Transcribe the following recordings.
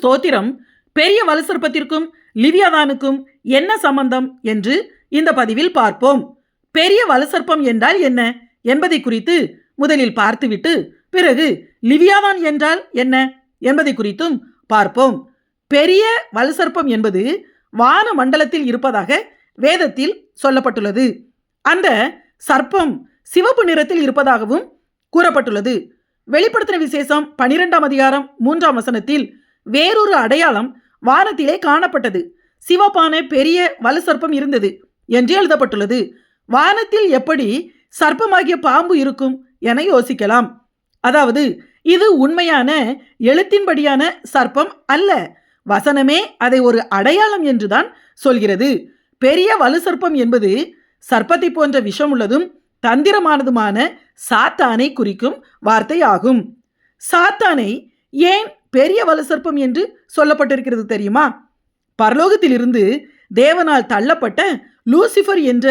ஸ்தோத்திரம். பெரிய வலுசற்பத்திற்கும் லிவியாதானுக்கும் என்ன சம்பந்தம் என்று இந்த பதிவில் பார்ப்போம். பெரிய வலுசற்பம் என்றால் என்ன? என்பதை குறித்து முதலில் பார்த்துவிட்டு பிறகு லிவியாதான் என்றால் என்ன? என்பதை குறித்தும் பார்ப்போம். பெரிய வலுசற்பம் என்பது வான மண்டலத்தில் இருப்பதாக வேதத்தில் சொல்லப்பட்டுள்ளது. அந்த சர்ப்பம் சிவப்பு நிறத்தில் இருப்பதாகவும் கூறப்பட்டுள்ளது. வெளிப்படுத்தின விசேஷம் பனிரெண்டாம் அதிகாரம் மூன்றாம் வசனத்தில் வேறொரு அடையாளம் வானத்திலே காணப்பட்டது. சிவப்பான பெரிய வலு சர்ப்பம் இருந்தது என்று எழுதப்பட்டுள்ளது. வானத்தில் எப்படி சர்ப்பமாகிய பாம்பு இருக்கும் என யோசிக்கலாம். அதாவது இது உண்மையான எழுத்தின்படியான சர்ப்பம் அல்ல. வசனமே அதை ஒரு அடையாளம் என்றுதான் சொல்கிறது. பெரிய வலு சர்ப்பம் என்பது சர்ப்பத்தை போன்ற விஷம் உள்ளதும் தந்திரமானதுமான சாத்தானை குறிக்கும் வார்த்தை ஆகும் சாத்தானை ஏன் பெரிய வலு சர்ப்பம் என்று சொல்லப்பட்டிருக்கிறது தெரியுமா? பரலோகத்திலிருந்து தேவனால் தள்ளப்பட்ட லூசிஃபர் என்ற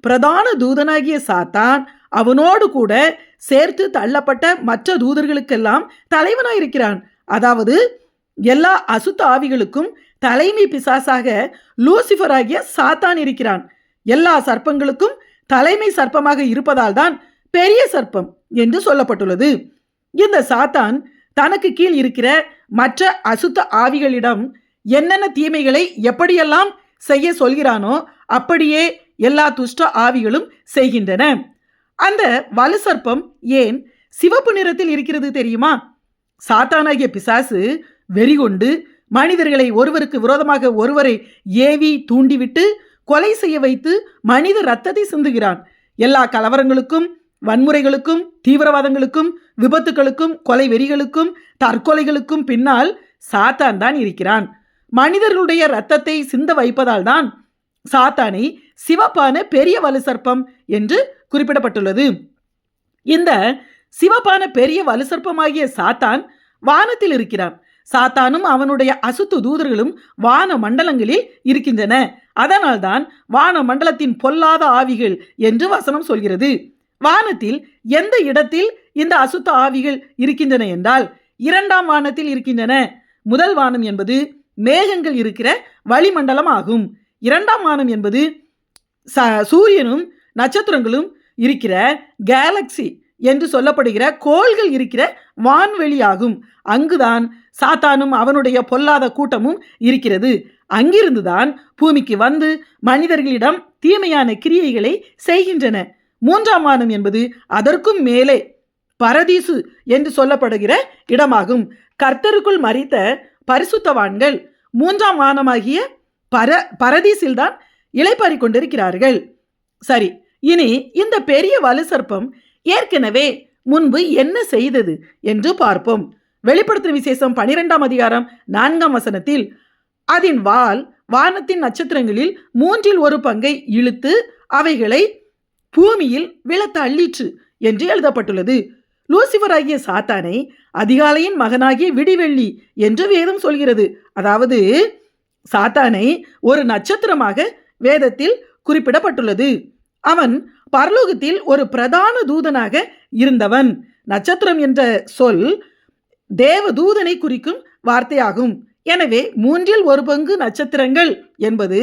பிரதான தூதனாகிய சாத்தான் அவனோடு கூட சேர்த்து தள்ளப்பட்ட மற்ற தூதர்களுக்கெல்லாம் தலைவனாயிருக்கிறான். அதாவது எல்லா அசுத்த ஆவிகளுக்கும் தலைமை பிசாசாக லூசிஃபர் ஆகிய சாத்தான் இருக்கிறான். எல்லா சர்ப்பங்களுக்கும் தலைமை சர்ப்பமாக இருப்பதால் தான் பெரிய சர்ப்பம் என்று சொல்லப்பட்டுள்ளது. இந்த சாத்தான் தனக்கு கீழ் இருக்கிற மற்ற அசுத்த ஆவிகளிடம் என்னென்ன தீமைகளை எப்படியெல்லாம் செய்ய சொல்கிறானோ அப்படியே எல்லா துஷ்ட ஆவிகளும் செய்கின்றன. அந்த வலு சர்ப்பம் ஏன் சிவப்பு நிறத்தில் இருக்கிறது தெரியுமா? சாத்தானாகிய பிசாசு வெறிகொண்டு மனிதர்களை ஒருவருக்கு விரோதமாக ஒருவரை ஏவி தூண்டிவிட்டு கொலை செய்ய வைத்து மனித ரத்தத்தை சிந்துகிறான். எல்லா கலவரங்களுக்கும் வன்முறைகளுக்கும் தீவிரவாதங்களுக்கும் விபத்துகளுக்கும் கொலை வெறிகளுக்கும் தற்கொலைகளுக்கும் பின்னால் சாத்தான் தான் இருக்கிறான். மனிதர்களுடைய ரத்தத்தை சிந்த வைப்பதால் தான் சாத்தானை சிவப்பான பெரிய வலு சர்ப்பம் என்று குறிப்பிடப்பட்டுள்ளது. இந்த சிவப்பான பெரிய வலு சர்ப்பமாகிய சாத்தான் வானத்தில் இருக்கிறான். சாத்தானும் அவனுடைய அசுத்து தூதர்களும் வான மண்டலங்களில் இருக்கின்றன. அதனால்தான் வான மண்டலத்தின் பொல்லாத ஆவிகள் என்று வசனம் சொல்கிறது. வானத்தில் எந்த இடத்தில் இந்த அசுத்த ஆவிகள் இருக்கின்றன என்றால் இரண்டாம் வானத்தில் இருக்கின்றன. முதல் வானம் என்பது மேகங்கள் இருக்கிற வளிமண்டலம் ஆகும் இரண்டாம் வானம் என்பது ச சூரியனும் நட்சத்திரங்களும் இருக்கிற கேலக்சி என்று சொல்லப்படுகிற கோள்கள் இருக்கிற வான்வெளியாகும். அங்குதான் சாத்தானும் அவனுடைய பொல்லாத கூட்டமும் இருக்கிறது. அங்கிருந்துதான் பூமிக்கு வந்து மனிதர்களிடம் தீமையான கிரியைகளை செய்கின்றன. மூன்றாம் வானம் என்பது அதற்கும் மேலே பரதீசு என்று சொல்லப்படுகிற இடமாகும். கர்த்தருக்குள் மறித்த பரிசுத்தவான்கள் மூன்றாம் வானமாகிய பர பரதீசில்தான் இலைப்பாரி கொண்டிருக்கிறார்கள். சரி இனி இந்த பெரிய வலு சர்ப்பம் ஏற்கனவே முன்பு என்ன செய்தது என்று பார்ப்போம். வெளிப்படுத்தின விசேஷம் பனிரெண்டாம் அதிகாரம் நான்காம் வசனத்தில் அதன் வால் வானத்தின் நட்சத்திரங்களில் மூன்றில் ஒரு பங்கை இழுத்து அவைகளை பூமியில் விழத்த அள்ளிற்று என்று எழுதப்பட்டுள்ளது. லூசிபர் ஆகிய சாத்தானை அதிகாலையின் மகனாகிய விடிவெள்ளி என்று வேதம் சொல்கிறது. அதாவது சாத்தானை ஒரு நட்சத்திரமாக வேதத்தில் குறிப்பிடப்பட்டுள்ளது. அவன் பரலோகத்தில் ஒரு பிரதான தூதனாக இருந்தவன். நட்சத்திரம் என்ற சொல் தேவ தூதனை குறிக்கும் வார்த்தையாகும். எனவே மூன்றில் ஒரு பங்கு நட்சத்திரங்கள் என்பது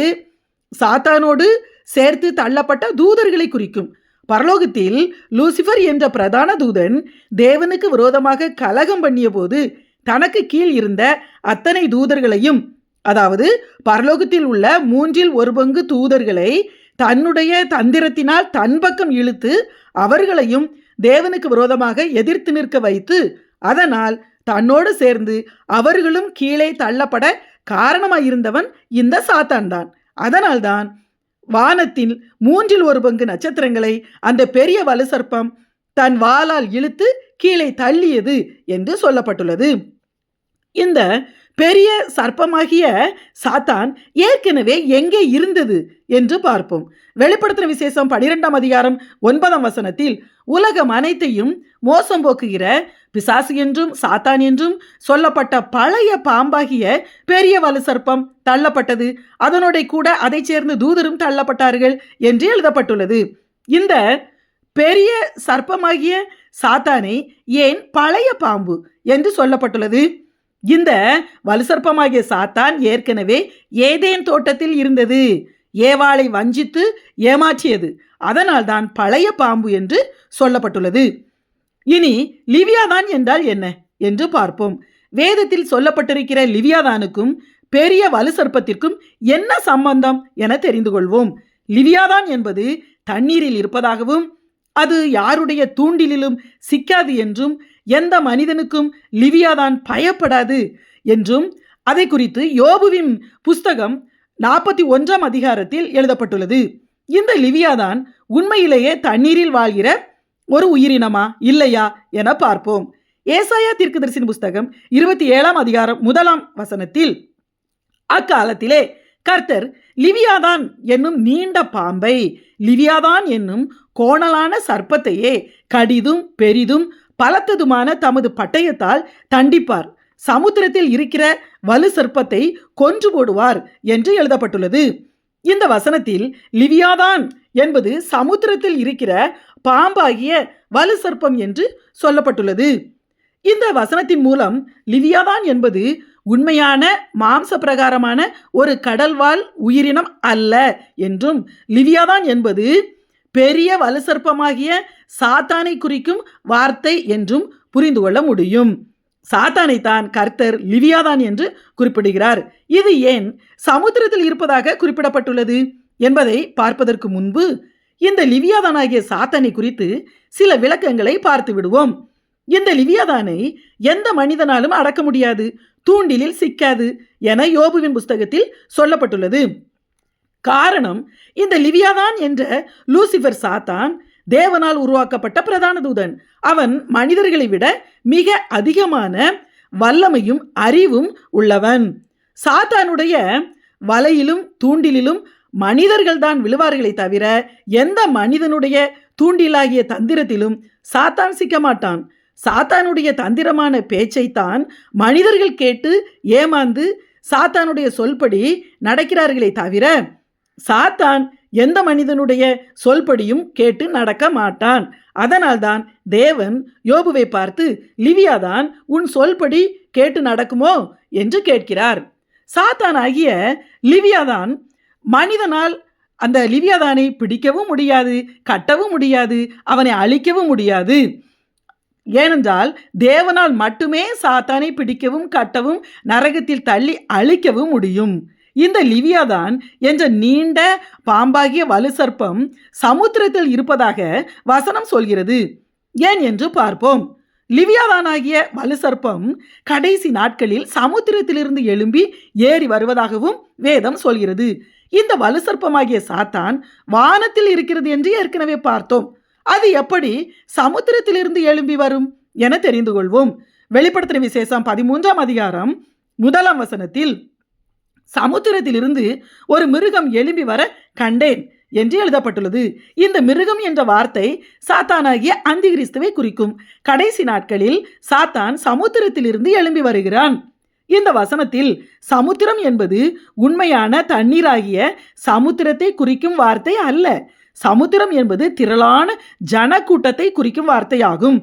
சாத்தானோடு சேர்த்து தள்ளப்பட்ட தூதர்களை குறிக்கும். பரலோகத்தில் லூசிஃபர் என்ற பிரதான தூதன் தேவனுக்கு விரோதமாக கலகம் பண்ணிய போது தனக்கு கீழ் இருந்த அத்தனை தூதர்களையும் அதாவது பரலோகத்தில் உள்ள மூன்றில் ஒரு பங்கு தூதர்களை தன்னுடைய தந்திரத்தினால் தன் பக்கம் இழுத்து அவர்களையும் தேவனுக்கு விரோதமாக எதிர்த்து நிற்க வைத்து அதனால் தன்னோடு சேர்ந்து அவர்களும் கீழே தள்ளப்பட காரணமாயிருந்தவன் இந்த சாத்தான் தான். அதனால்தான் வானத்தில் மூன்றில் ஒரு பங்கு நட்சத்திரங்களை அந்த பெரிய வலு சர்ப்பம் தன் வாளால் இழுத்து கீழே தள்ளியது என்று சொல்லப்பட்டுள்ளது. இந்த பெரிய சர்ப்பமாகிய சாத்தான் ஏற்கனவே எங்கே இருந்தது என்று பார்ப்போம். வெளிப்படுத்தின விசேஷம் பனிரெண்டாம் அதிகாரம் ஒன்பதாம் வசனத்தில் உலகம் அனைத்தையும் மோசம் போக்குகிற பிசாசு என்றும் சாத்தான் என்றும் சொல்லப்பட்ட பழைய பாம்பாகிய பெரிய வலு சர்ப்பம் தள்ளப்பட்டது. அதனோட கூட அதை சேர்ந்து தூதரும் தள்ளப்பட்டார்கள் என்று எழுதப்பட்டுள்ளது. இந்த பெரிய சர்ப்பமாகிய சாத்தானை ஏன் பழைய பாம்பு என்று சொல்லப்பட்டுள்ளது? இந்த வலுசற்பமாகிய சாத்தான் ஏற்கனவே ஏதேன் தோட்டத்தில் இருந்தது. ஏவாளை வஞ்சித்து ஏமாற்றியது. அதனால்தான் பழைய பாம்பு என்று சொல்லப்பட்டுள்ளது. இனி லிவியாதான் என்றால் என்ன? என்று பார்ப்போம். வேதத்தில் சொல்லப்பட்டிருக்கிற லிவியாதானுக்கும் பெரிய வலு சர்ப்பத்திற்கும் என்ன சம்பந்தம் என தெரிந்து கொள்வோம். லிவியாதான் என்பது தண்ணீரில் இருப்பதாகவும் அது யாருடைய தூண்டிலிலும் சிக்காது என்றும் எந்த மனிதனுக்கும் லிவியாதான் பயப்படாது என்றும் அதை குறித்து யோபுவின் புஸ்தகம் நாற்பத்தி ஒன்றாம் அதிகாரத்தில் எழுதப்பட்டுள்ளது. இந்த லிவியாதான் உண்மையிலேயே தண்ணீரில் வாழ்கிற ஒரு உயிரினமா? இல்லையா? என பார்ப்போம். ஏசாயா தீர்க்கதரிசின் புஸ்தகம் இருபத்தி ஏழாம் அதிகாரம் முதலாம் வசனத்தில் அக்காலத்திலே கர்த்தர் லிவியாதான் என்னும் நீண்ட பாம்பை லிவியாதான் என்னும் கோணலான சர்ப்பத்தையே கடிதும் பெரிதும் பலத்ததுமான தமது பட்டயத்தால் தண்டிப்பார். சமுத்திரத்தில் இருக்கிற வலு சர்ப்பத்தை கொன்று போடுவார் என்று எழுதப்பட்டுள்ளது. இந்த வசனத்தில் லிவியாதான் என்பது சமுத்திரத்தில் இருக்கிற பாம்பாகிய வலு சர்ப்பம் என்று சொல்லப்பட்டுள்ளது. இந்த வசனத்தின் மூலம் லிவியாதான் என்பது உண்மையான மாம்ச பிரகாரமான ஒரு கடல்வாழ் உயிரினம் அல்ல என்றும் லிவியாதான் என்பது பெரிய வலுசற்பமாகிய சாத்தானை குறிக்கும் வார்த்தை என்றும் புரிந்து கொள்ள முடியும். சாத்தானை தான் கர்த்தர் லிவியாதான் என்று குறிப்பிடுகிறார். இது ஏன் சமுத்திரத்தில் இருப்பதாக குறிப்பிடப்பட்டுள்ளது என்பதை பார்ப்பதற்கு முன்பு இந்த லிவியாதானாகிய சாத்தனை குறித்து சில விளக்கங்களை பார்த்து விடுவோம். இந்த லிவியாதானை எந்த மனிதனாலும் அடக்க முடியாது தூண்டிலில் சிக்காது என யோபுவின் புஸ்தகத்தில் சொல்லப்பட்டுள்ளது. காரணம் இந்த லிவியாதான் என்ற லூசிஃபர் சாத்தான் தேவனால் உருவாக்கப்பட்ட பிரதான தூதன். அவன் மனிதர்களை விட மிக அதிகமான வல்லமையும் அறிவும் உள்ளவன். சாத்தானுடைய வலையிலும் மனிதர்கள் தான் விழுவார்களே தவிர எந்த மனிதனுடைய தூண்டிலாகிய தந்திரத்திலும் சாத்தான் சிக்க மாட்டான் சாத்தானுடைய தந்திரமான பேச்சைத்தான் மனிதர்கள் கேட்டு ஏமாந்து சாத்தானுடைய சொல்படி நடக்கிறார்களே தவிர சாத்தான் எந்த மனிதனுடைய சொல்படியும் கேட்டு நடக்க மாட்டான். அதனால்தான் தேவன் யோபுவை பார்த்து லிவியாதான் உன் சொல்படி கேட்டு நடக்குமோ? என்று கேட்கிறார். சாத்தான் ஆகிய லிவியாதான் மனிதனால் அந்த லிவியாதானை பிடிக்கவும் முடியாது கட்டவும் முடியாது அவனை அழிக்கவும் முடியாது. ஏனென்றால் தேவனால் மட்டுமே சாத்தானை பிடிக்கவும் கட்டவும் நரகத்தில் தள்ளி அழிக்கவும் முடியும். இந்த லிவியாதான் என்ற நீண்ட பாம்பாகிய வலுசர்ப்பம் சமுத்திரத்தில் இருப்பதாக வசனம் சொல்கிறது. ஏன் என்று பார்ப்போம். லிவியாதானாகிய வலுசர்ப்பம் கடைசி நாட்களில் சமுத்திரத்திலிருந்து எழும்பி ஏறி வருவதாகவும் வேதம் சொல்கிறது. இந்த வலுசர்ப்பமாகிய சாத்தான் வானத்தில் இருக்கிறது என்று ஏற்கனவே பார்த்தோம். அது எப்படி சமுத்திரத்திலிருந்து எழும்பி வரும் என தெரிந்து கொள்வோம். வெளிப்படுத்தின விசேஷம் பதிமூன்றாம் அதிகாரம் முதலாம் வசனத்தில் சமுத்திரத்திலிருந்து ஒரு மிருகம் எழும்பி வர கண்டேன் என்று எழுதப்பட்டுள்ளது. இந்த மிருகம் என்ற வார்த்தை சாத்தானாகிய அந்திகிறிஸ்துவை குறிக்கும். கடைசி நாட்களில் சாத்தான் சமுத்திரத்திலிருந்து எழும்பி வருகிறான். இந்த வசனத்தில் சமுத்திரம் என்பது உண்மையான தண்ணீராகிய சமுத்திரத்தை குறிக்கும் வார்த்தை அல்ல. சமுத்திரம் என்பது திரளான ஜனக்கூட்டத்தை குறிக்கும் வார்த்தையாகும்.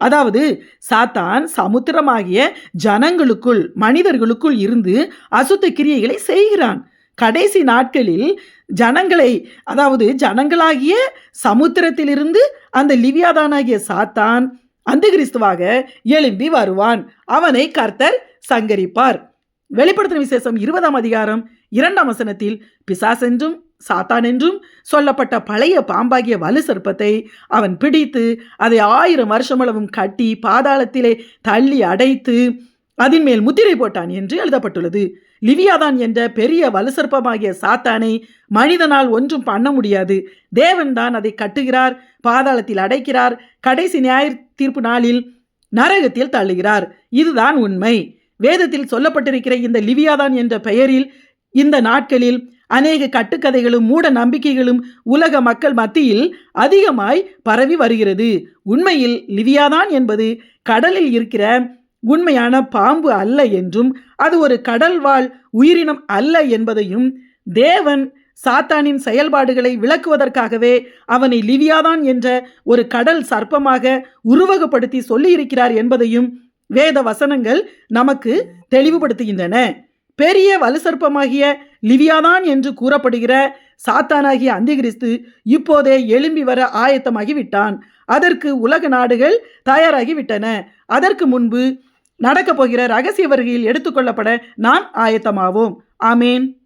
அதாவது சாத்தான் சமுத்திரமாகிய ஜனங்களுக்குள் மனிதர்களுக்குள் இருந்து அசுத்த கிரியைகளை செய்கிறான். கடைசி நாட்களில் ஜனங்களை அதாவது ஜனங்களாகிய சமுத்திரத்திலிருந்து அந்த லிவியாதானாகிய சாத்தான் அந்த கிறிஸ்துவாக எழும்பி வருவான். அவனை கர்த்தர் சங்கரிப்பார். வெளிப்படுத்தின விசேஷம் இருபதாம் அதிகாரம் இரண்டாம் வசனத்தில் பிசாசென்றும் சாத்தான் என்றும் சொல்லப்பட்ட பழைய பாம்பாகிய வலு சர்ப்பத்தை அவன் பிடித்து அதை ஆயிரம் வருஷமளவும் கட்டி பாதாளத்திலே தள்ளி அடைத்து அதன் மேல் முத்திரை போட்டான் என்று எழுதப்பட்டுள்ளது. லிவியாதான் என்ற பெரிய வலுசற்பமாகிய சாத்தானை மனிதனால் ஒன்றும் பண்ண முடியாது. தேவன்தான் அதை கட்டுகிறார் பாதாளத்தில் அடைக்கிறார் கடைசி நியாய தீர்ப்பு நாளில் நரகத்தில் தள்ளுகிறார். இதுதான் உண்மை. வேதத்தில் சொல்லப்பட்டிருக்கிற இந்த லிவியாதான் என்ற பெயரில் இந்த நாட்களில் அநேக கட்டுக்கதைகளும் மூட நம்பிக்கைகளும் உலக மக்கள் மத்தியில் அதிகமாய் பரவி வருகிறது. உண்மையில் லிவியாதான் என்பது கடலில் இருக்கிற உண்மையான பாம்பு அல்ல என்றும் அது ஒரு கடல்வாழ் உயிரினம் அல்ல என்பதையும் தேவன் சாத்தானின் செயல்பாடுகளை விளக்குவதற்காகவே அவனை லிவியாதான் என்ற ஒரு கடல் சர்ப்பமாக உருவகப்படுத்தி சொல்லியிருக்கிறார் என்பதையும் வேத வசனங்கள் நமக்கு தெளிவுபடுத்துகின்றன. பெரிய வலுசற்பமாகிய லிவியாதான் என்று கூறப்படுகிற சாத்தானாகிய அந்திகிறிஸ்து இப்போதே எழும்பி வர ஆயத்தமாகி விட்டான் அதற்கு உலக நாடுகள் தயாராகி விட்டன அதற்கு முன்பு நடக்கப் போகிற ரகசிய வருகையில் எடுத்துக்கொள்ளப்பட நாம் ஆயத்தமாவோம். ஆமேன்.